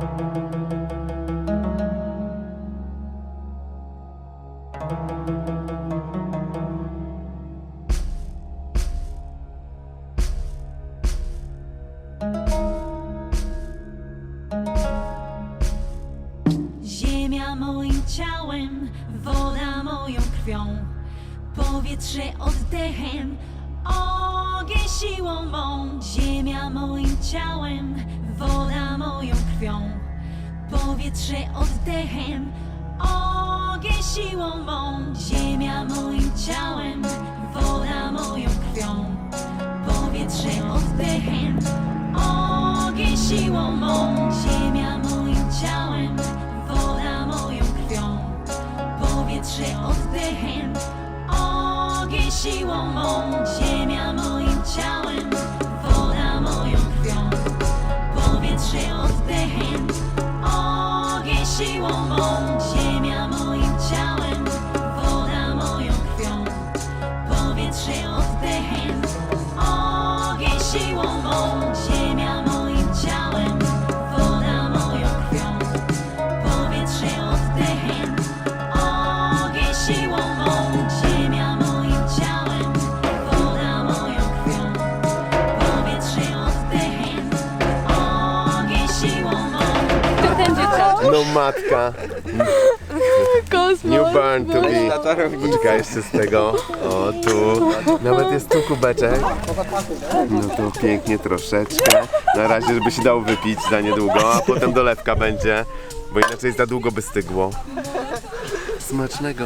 Ziemia moim ciałem, woda moją krwią, powietrze oddechem, ogień siłą mą. Ziemia moim ciałem, powietrze oddechem, ogień siłą mą. Ziemia moim ciałem, woda moją krwią, powietrze oddechem, ogień siłą mą. Ziemia moim ciałem, woda moją krwią, powietrze oddechem, ogień siłą mą. Ziemia moim matka, Kosmos. new born to be. Poczekaj jeszcze z tego. O, tu. Nawet jest tu kubeczek. No tu pięknie troszeczkę. Na razie, żeby się dało wypić za niedługo, a potem dolewka będzie, bo inaczej za długo by stygło. Smacznego.